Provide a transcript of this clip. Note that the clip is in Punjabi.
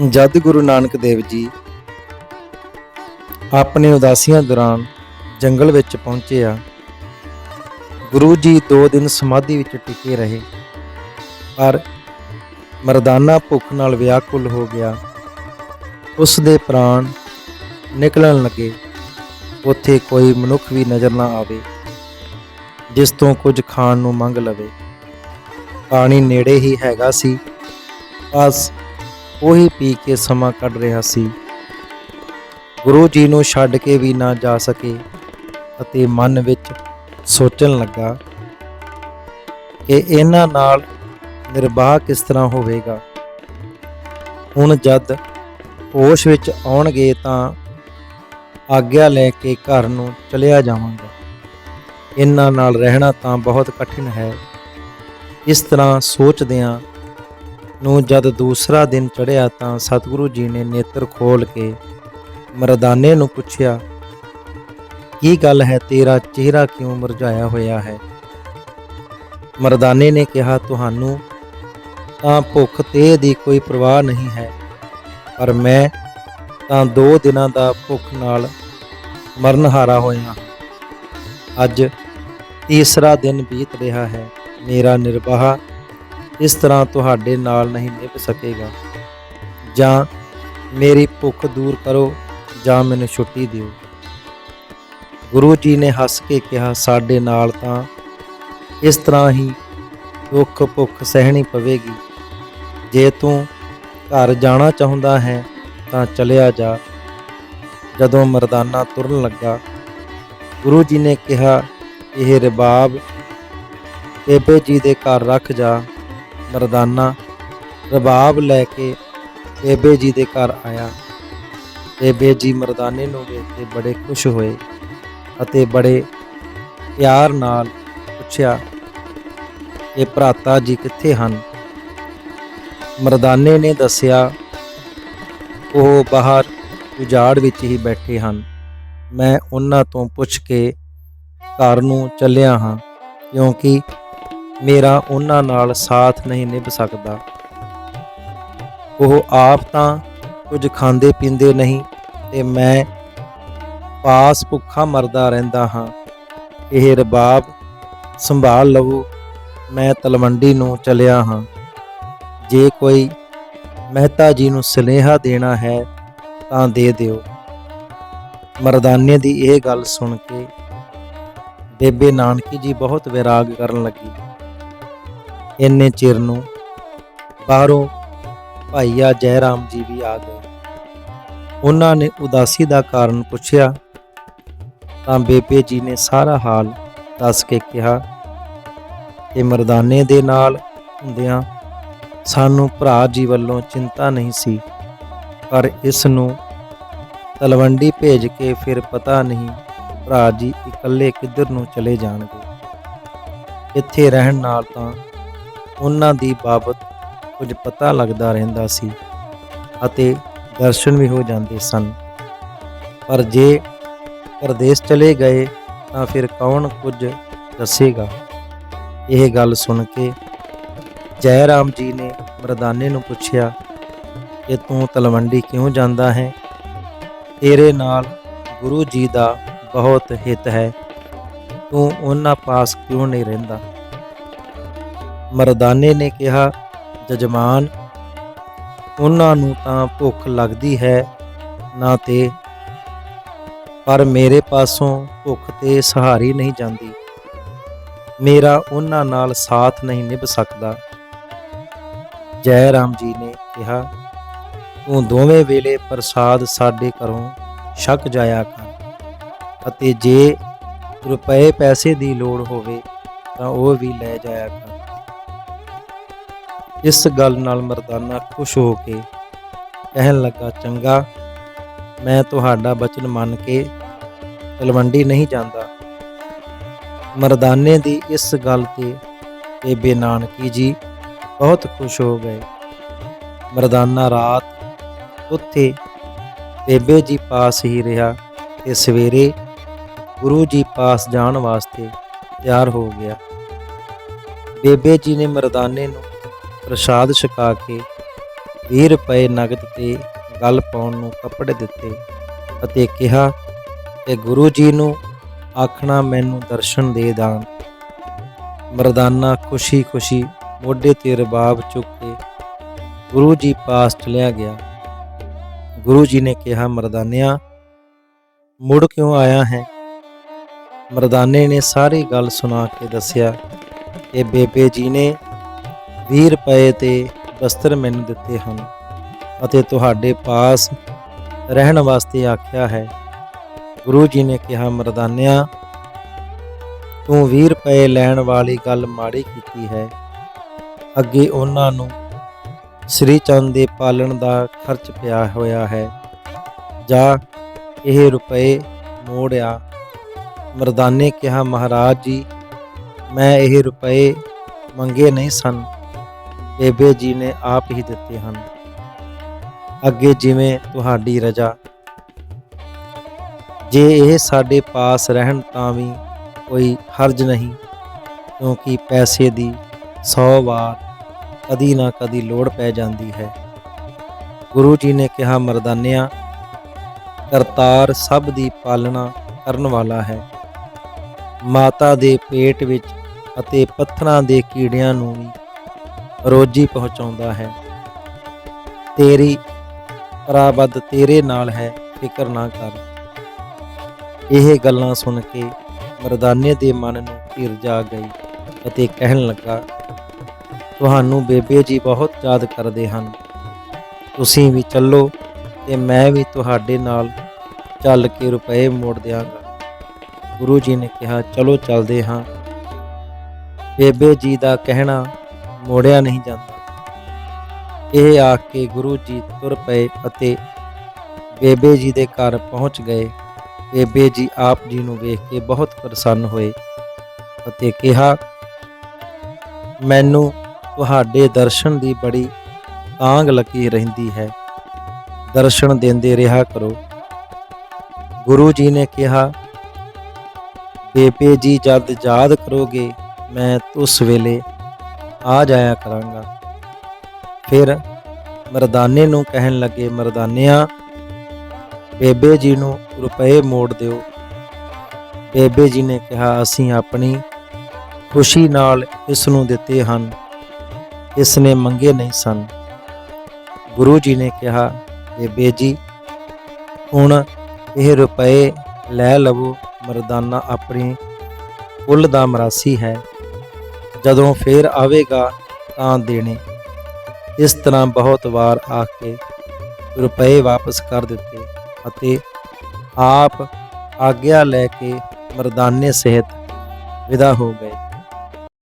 ਜਦ ਗੁਰੂ ਨਾਨਕ ਦੇਵ ਜੀ ਆਪਣੇ ਉਦਾਸੀਆਂ ਦੌਰਾਨ ਜੰਗਲ ਵਿੱਚ ਪਹੁੰਚੇ ਆ, ਗੁਰੂ ਜੀ 2 ਦਿਨ ਸਮਾਧੀ ਵਿੱਚ ਟਿਕੇ ਰਹੇ। ਪਰ ਮਰਦਾਨਾ ਭੁੱਖ ਨਾਲ ਵਿਆਕੁਲ ਹੋ ਗਿਆ। ਉਸ ਦੇ ਪ੍ਰਾਣ ਨਿਕਲਣ ਲੱਗੇ। ਉੱਥੇ ਕੋਈ ਮਨੁੱਖ ਵੀ ਨਜ਼ਰ ਨਾ ਆਵੇ, ਜਿਸ ਤੋਂ ਕੁਝ ਖਾਣ ਨੂੰ ਮੰਗ ਲਵੇ। ਪਾਣੀ ਨੇੜੇ ਹੀ ਹੈਗਾ ਸੀ। ਬਸ ਉਹੀ ਪੀ ਕੇ ਸਮਾਂ ਕੱਢ ਰਿਹਾ ਸੀ। ਗੁਰੂ ਜੀ ਨੂੰ ਛੱਡ ਕੇ ਵੀ ਨਾ ਜਾ ਸਕੇ ਅਤੇ ਮਨ ਵਿੱਚ ਸੋਚਣ ਲੱਗਾ ਕਿ ਇਹਨਾਂ ਨਾਲ ਨਿਰਵਾਹ ਕਿਸ ਤਰ੍ਹਾਂ ਹੋਵੇਗਾ। ਹੁਣ ਜਦ ਹੋਸ਼ ਵਿੱਚ ਆਉਣਗੇ ਤਾਂ ਆਗਿਆ ਲੈ ਕੇ ਘਰ ਨੂੰ ਚਲਿਆ ਜਾਵਾਂਗਾ। ਇਹਨਾਂ ਨਾਲ ਰਹਿਣਾ ਤਾਂ ਬਹੁਤ ਕਠਿਨ ਹੈ। ਇਸ ਤਰ੍ਹਾਂ ਸੋਚਦਿਆਂ ਨੂੰ ਜਦ ਦੂਸਰਾ ਦਿਨ ਚੜ੍ਹਿਆ ਤਾਂ ਸਤਿਗੁਰੂ ਜੀ ਨੇ ਨੇਤਰ ਖੋਲ ਕੇ ਮਰਦਾਨੇ ਨੂੰ ਪੁੱਛਿਆ, ਕੀ ਗੱਲ ਹੈ? ਤੇਰਾ ਚਿਹਰਾ ਕਿਉਂ ਮੁਰਝਾਇਆ ਹੋਇਆ ਹੈ? ਮਰਦਾਨੇ ਨੇ ਕਿਹਾ, ਤੁਹਾਨੂੰ ਤਾਂ ਭੁੱਖ ਤੇ ਦੀ ਕੋਈ ਪਰਵਾਹ ਨਹੀਂ ਹੈ, ਪਰ ਮੈਂ ਤਾਂ ਦੋ ਦਿਨਾਂ ਦਾ ਭੁੱਖ ਨਾਲ ਮਰਨਹਾਰਾ ਹੋਇਆ। ਅੱਜ ਤੀਸਰਾ ਦਿਨ ਬੀਤ ਰਿਹਾ ਹੈ। ਮੇਰਾ ਨਿਰਵਾਹ ਇਸ ਤਰ੍ਹਾਂ ਤੁਹਾਡੇ ਨਾਲ ਨਹੀਂ ਨਿਭ ਸਕੇਗਾ। ਜਾਂ ਮੇਰੀ ਭੁੱਖ ਦੂਰ ਕਰੋ, ਜਾਂ ਮੈਨੂੰ ਛੁੱਟੀ ਦਿਓ। ਗੁਰੂ ਜੀ ਨੇ ਹੱਸ ਕੇ ਕਿਹਾ, ਸਾਡੇ ਨਾਲ ਤਾਂ ਇਸ ਤਰ੍ਹਾਂ ਹੀ ਦੁੱਖ ਭੁੱਖ ਸਹਿਣੀ ਪਵੇਗੀ। ਜੇ ਤੂੰ ਘਰ ਜਾਣਾ ਚਾਹੁੰਦਾ ਹੈ, ਤਾਂ ਚਲਿਆ ਜਾ। ਜਦੋਂ ਮਰਦਾਨਾ ਤੁਰਨ ਲੱਗਾ, ਗੁਰੂ ਜੀ ਨੇ ਕਿਹਾ, ਇਹ ਰਬਾਬ ਬੇਬੇ ਜੀ ਦੇ ਘਰ ਰੱਖ ਜਾ। ਮਰਦਾਨਾ ਰਬਾਬ ਲੈ ਕੇ ਬੇਬੇ ਜੀ ਦੇ ਘਰ ਆਇਆ। ਬੇਬੇ ਜੀ ਮਰਦਾਨੇ ਨੂੰ ਵੇਖ ਕੇ ਬੜੇ ਖੁਸ਼ ਹੋਏ ਅਤੇ ਬੜੇ ਪਿਆਰ ਨਾਲ ਪੁੱਛਿਆ, ਇਹ ਭਰਾਤਾ ਜੀ ਕਿੱਥੇ ਹਨ? ਮਰਦਾਨੇ ਨੇ ਦੱਸਿਆ, ਉਹ ਬਾਹਰ ਉਜਾੜ ਵਿੱਚ ਹੀ ਬੈਠੇ ਹਨ। ਮੈਂ ਉਹਨਾਂ ਤੋਂ ਪੁੱਛ ਕੇ ਘਰ ਨੂੰ ਚੱਲਿਆ ਹਾਂ, ਕਿਉਂਕਿ ਮੇਰਾ ਉਹਨਾਂ ਨਾਲ ਸਾਥ ਨਹੀਂ ਨਿਭ ਸਕਦਾ। ਉਹ ਆਪ ਤਾਂ ਕੁਝ ਖਾਂਦੇ ਪੀਂਦੇ ਨਹੀਂ ਤੇ ਮੈਂ ਪਾਸ ਭੁੱਖਾ ਮਰਦਾ ਰਹਿੰਦਾ ਹਾਂ। ਇਹ ਰਬਾਬ ਸੰਭਾਲ ਲਵੋ, ਮੈਂ ਤਲਵੰਡੀ ਨੂੰ ਚਲਿਆ ਹਾਂ। ਜੇ ਕੋਈ ਮਹਿਤਾ ਜੀ ਨੂੰ ਸੁਨੇਹਾ ਦੇਣਾ ਹੈ ਤਾਂ ਦੇ ਦਿਓ। ਮਰਦਾਨੇ ਦੀ ਇਹ ਗੱਲ ਸੁਣ ਕੇ ਬੇਬੇ ਨਾਨਕੀ ਜੀ ਬਹੁਤ ਵਿਰਾਗ ਕਰਨ ਲੱਗੀ। ਇੰਨੇ ਚਿਰ ਨੂੰ ਬਾਹਰੋਂ ਭਾਈਆ ਜੈ ਰਾਮ ਜੀ ਵੀ ਆ ਗਏ। ਉਹਨਾਂ ਨੇ ਉਦਾਸੀ ਦਾ ਕਾਰਨ ਪੁੱਛਿਆ, ਤਾਂ ਬੇਬੇ ਜੀ ਨੇ ਸਾਰਾ ਹਾਲ ਦੱਸ ਕੇ ਕਿਹਾ ਕਿ ਮਰਦਾਨੇ ਦੇ ਨਾਲ ਹੁੰਦਿਆਂ ਸਾਨੂੰ ਭਰਾ ਜੀ ਵੱਲੋਂ ਚਿੰਤਾ ਨਹੀਂ ਸੀ, ਪਰ ਇਸ ਨੂੰ ਤਲਵੰਡੀ ਭੇਜ ਕੇ ਫਿਰ ਪਤਾ ਨਹੀਂ ਭਰਾ ਜੀ ਇਕੱਲੇ ਕਿੱਧਰ ਨੂੰ ਚਲੇ ਜਾਣਗੇ। ਇੱਥੇ ਰਹਿਣ ਨਾਲ ਤਾਂ ਉਹਨਾਂ ਦੀ ਬਾਬਤ ਕੁਝ ਪਤਾ ਲੱਗਦਾ ਰਹਿੰਦਾ ਸੀ ਅਤੇ ਦਰਸ਼ਨ ਵੀ ਹੋ ਜਾਂਦੇ ਸਨ। ਪਰ ਜੇ ਪਰਦੇਸ ਚਲੇ ਗਏ ਤਾਂ ਫਿਰ ਕੌਣ ਕੁਝ ਦੱਸੇਗਾ? ਇਹ ਗੱਲ ਸੁਣ ਕੇ ਜੈ ਰਾਮ ਜੀ ਨੇ ਮਰਦਾਨੇ ਨੂੰ ਪੁੱਛਿਆ ਕਿ ਤੂੰ ਤਲਵੰਡੀ ਕਿਉਂ ਜਾਂਦਾ ਹੈ? ਤੇਰੇ ਨਾਲ ਗੁਰੂ ਜੀ ਦਾ ਬਹੁਤ ਹਿੱਤ ਹੈ। ਤੂੰ ਉਹਨਾਂ ਪਾਸ ਕਿਉਂ ਨਹੀਂ ਰਹਿੰਦਾ? ਮਰਦਾਨੇ ਨੇ ਕਿਹਾ, ਜਜਮਾਨ, ਉਹਨਾਂ ਨੂੰ ਤਾਂ ਭੁੱਖ ਲੱਗਦੀ ਹੈ ਨਾ ਤੇ, ਪਰ ਮੇਰੇ ਪਾਸੋਂ ਭੁੱਖ ਤੇ ਸਹਾਰੀ ਨਹੀਂ ਜਾਂਦੀ। ਮੇਰਾ ਉਹਨਾਂ ਨਾਲ ਸਾਥ ਨਹੀਂ ਨਿਭ ਸਕਦਾ। ਜੈ ਰਾਮ ਜੀ ਨੇ ਕਿਹਾ, ਤੂੰ ਦੋਵੇਂ ਵੇਲੇ ਪ੍ਰਸਾਦ ਸਾਡੇ ਘਰੋਂ ਛਕ ਜਾਇਆ ਕਰ ਅਤੇ ਜੇ ਰੁਪਏ ਪੈਸੇ ਦੀ ਲੋੜ ਹੋਵੇ ਤਾਂ ਉਹ ਵੀ ਲੈ ਜਾਇਆ ਕਰ। ਇਸ ਗੱਲ ਨਾਲ ਮਰਦਾਨਾ ਖੁਸ਼ ਹੋ ਕੇ ਕਹਿਣ ਲੱਗਾ, ਚੰਗਾ, ਮੈਂ ਤੁਹਾਡਾ ਬਚਨ ਮੰਨ ਕੇ ਤਲਵੰਡੀ ਨਹੀਂ ਜਾਂਦਾ। ਮਰਦਾਨੇ ਦੀ ਇਸ ਗੱਲ ਤੇ ਬੇਬੇ ਨਾਨਕੀ ਜੀ ਬਹੁਤ ਖੁਸ਼ ਹੋ ਗਏ। ਮਰਦਾਨਾ ਰਾਤ ਉੱਥੇ ਬੇਬੇ ਜੀ ਪਾਸ ਹੀ ਰਿਹਾ ਤੇ ਸਵੇਰੇ ਗੁਰੂ ਜੀ ਪਾਸ ਜਾਣ ਵਾਸਤੇ ਤਿਆਰ ਹੋ ਗਿਆ। ਬੇਬੇ ਜੀ ਨੇ ਮਰਦਾਨੇ ਨੂੰ ਪ੍ਰਸਾਦ ਛਕਾ ਕੇ 20 ਰੁਪਏ ਨਗਦ ਤੇ ਗੱਲ ਪਾਉਣ ਨੂੰ ਕੱਪੜੇ ਦਿੱਤੇ ਅਤੇ ਕਿਹਾ ਕਿ ਗੁਰੂ ਜੀ ਨੂੰ ਆਖਣਾ ਮੈਨੂੰ ਦਰਸ਼ਨ ਦੇ ਦਾਨ। ਮਰਦਾਨਾ ਖੁਸ਼ੀ-ਖੁਸ਼ੀ ਮੋਢੇ ਤੇ ਰਬਾਬ ਚੁੱਕ ਕੇ ਗੁਰੂ ਜੀ ਪਾਸ ਚਲਿਆ ਗਿਆ। ਗੁਰੂ ਜੀ ਨੇ ਕਿਹਾ, ਮਰਦਾਨਿਆ, ਮੁੜ ਕਿਉਂ ਆਇਆ ਹੈ? ਮਰਦਾਨੇ ਨੇ ਸਾਰੀ ਗੱਲ ਸੁਣਾ ਕੇ ਦੱਸਿਆ ਕਿ ਬੇਬੇ ਜੀ ਨੇ 20 ਰੁਪਏ ਤੇ ਵਸਤਰ ਮੈਨੂੰ ਦਿੱਤੇ ਹਨ ਅਤੇ ਤੁਹਾਡੇ ਪਾਸ ਰਹਿਣ ਵਾਸਤੇ ਆਖਿਆ ਹੈ। ਗੁਰੂ ਜੀ ਨੇ ਕਿਹਾ, ਮਰਦਾਨਿਆ, ਤੂੰ 20 ਰੁਪਏ ਲੈਣ ਵਾਲੀ ਗੱਲ ਮਾੜੀ ਕੀਤੀ ਹੈ। ਅੱਗੇ ਉਹਨਾਂ ਨੂੰ ਸ੍ਰੀ ਚੰਦ ਦੇ ਪਾਲਣ ਦਾ ਖਰਚ ਪਿਆ ਹੋਇਆ ਹੈ। ਜਾਂ, ਇਹ ਰੁਪਏ ਮੋੜਿਆ। ਮਰਦਾਨੇ ਕਿਹਾ, ਮਹਾਰਾਜ ਜੀ, ਮੈਂ ਇਹ ਰੁਪਏ ਮੰਗੇ ਨਹੀਂ ਸਨ। ਬੇਬੇ ਜੀ ਨੇ ਆਪ ਹੀ ਦਿੱਤੇ ਹਨ। ਅੱਗੇ ਜਿਵੇਂ ਤੁਹਾਡੀ ਰਜਾ। ਜੇ ਇਹ ਸਾਡੇ ਪਾਸ ਰਹਿਣ ਤਾਂ ਵੀ ਕੋਈ ਹਰਜ ਨਹੀਂ, ਕਿਉਂਕਿ ਪੈਸੇ ਦੀ 100 ਵਾਰ ਕਦੀ ਨਾ ਕਦੀ ਲੋੜ ਪੈ ਜਾਂਦੀ ਹੈ। ਗੁਰੂ ਜੀ ਨੇ ਕਿਹਾ, ਮਰਦਾਨਿਆਂ, ਕਰਤਾਰ ਸਭ ਦੀ ਪਾਲਣਾ ਕਰਨ ਵਾਲਾ ਹੈ। ਮਾਤਾ ਦੇ ਪੇਟ ਵਿੱਚ ਅਤੇ ਪੱਥਰਾਂ ਦੇ ਕੀੜਿਆਂ ਨੂੰ ਵੀ ਰੋਜੀ ਪਹੁੰਚਾਉਂਦਾ ਹੈ। ਤੇਰੀ ਪ੍ਰਾਬਦ ਤੇਰੇ ਨਾਲ ਹੈ, ਫਿਕਰ ਨਾ ਕਰ। ਇਹ ਗੱਲਾਂ ਸੁਣ ਕੇ ਮਰਦਾਨੇ ਦੇ ਮਨ ਨੂੰ ਧੀਰਜ ਆ ਗਈ ਅਤੇ ਕਹਿਣ ਲੱਗਾ, ਤੁਹਾਨੂੰ ਬੇਬੇ ਜੀ ਬਹੁਤ ਯਾਦ ਕਰਦੇ ਹਨ। ਤੁਸੀਂ ਵੀ ਚੱਲੋ ਤੇ ਮੈਂ ਵੀ ਤੁਹਾਡੇ ਨਾਲ ਚੱਲ ਕੇ ਰੁਪਏ ਮੋੜ ਦਿਆਂਗਾ। ਗੁਰੂ ਜੀ ਨੇ ਕਿਹਾ, ਚਲੋ, ਚੱਲਦੇ ਹਾਂ। ਬੇਬੇ ਜੀ ਦਾ ਕਹਿਣਾ ਮੋੜਿਆ ਨਹੀਂ ਜਾਂਦਾ। ਇਹ ਆਖ ਕੇ ਗੁਰੂ ਜੀ ਤੁਰ ਪਏ ਅਤੇ ਬੇਬੇ ਜੀ ਦੇ ਘਰ ਪਹੁੰਚ ਗਏ। ਬੇਬੇ ਜੀ ਆਪ ਜੀ ਨੂੰ ਵੇਖ ਕੇ ਬਹੁਤ ਪ੍ਰਸੰਨ ਹੋਏ ਅਤੇ ਕਿਹਾ, ਮੈਨੂੰ ਤੁਹਾਡੇ ਦਰਸ਼ਨ ਦੀ ਬੜੀ ਤਾਂਗ ਲੱਗੀ ਰਹਿੰਦੀ ਹੈ। ਦਰਸ਼ਨ ਦਿੰਦੇ ਰਿਹਾ ਕਰੋ। ਗੁਰੂ ਜੀ ਨੇ ਕਿਹਾ, ਬੇਬੇ ਜੀ ਜਦ ਯਾਦ ਕਰੋਗੇ, ਮੈਂ ਉਸ ਵੇਲੇ ਆ ਜਾਇਆ ਕਰਾਂਗਾ। ਫਿਰ ਮਰਦਾਨੇ ਨੂੰ ਕਹਿਣ ਲੱਗੇ, ਮਰਦਾਨਿਆਂ, ਬੇਬੇ ਜੀ ਨੂੰ ਰੁਪਏ ਮੋੜ ਦਿਓ। ਬੇਬੇ ਜੀ ਨੇ ਕਿਹਾ, ਅਸੀਂ ਆਪਣੀ ਖੁਸ਼ੀ ਨਾਲ ਇਸ ਨੂੰ ਦਿੱਤੇ ਹਨ। ਇਸ ਨੇ ਮੰਗੇ ਨਹੀਂ ਸਨ। ਗੁਰੂ ਜੀ ਨੇ ਕਿਹਾ, ਬੇਬੇ ਜੀ, ਹੁਣ ਇਹ ਰੁਪਏ ਲੈ ਲਵੋ। ਮਰਦਾਨਾ ਆਪਣੀ ਕੁੱਲ ਦਾ ਮਰਾਸੀ ਹੈ। ਜਦੋਂ ਫੇਰ ਆਵੇਗਾ ਤਾਂ ਦੇਣੇ। ਇਸ ਤਰ੍ਹਾਂ ਬਹੁਤ ਵਾਰ ਆ ਕੇ ਰੁਪਏ ਵਾਪਸ ਕਰ ਦਿੱਤੇ ਅਤੇ ਆਪ ਆਗਿਆ ਲੈ ਕੇ ਮਰਦਾਨੇ ਸਹਿਤ ਵਿਦਾ ਹੋ ਗਏ।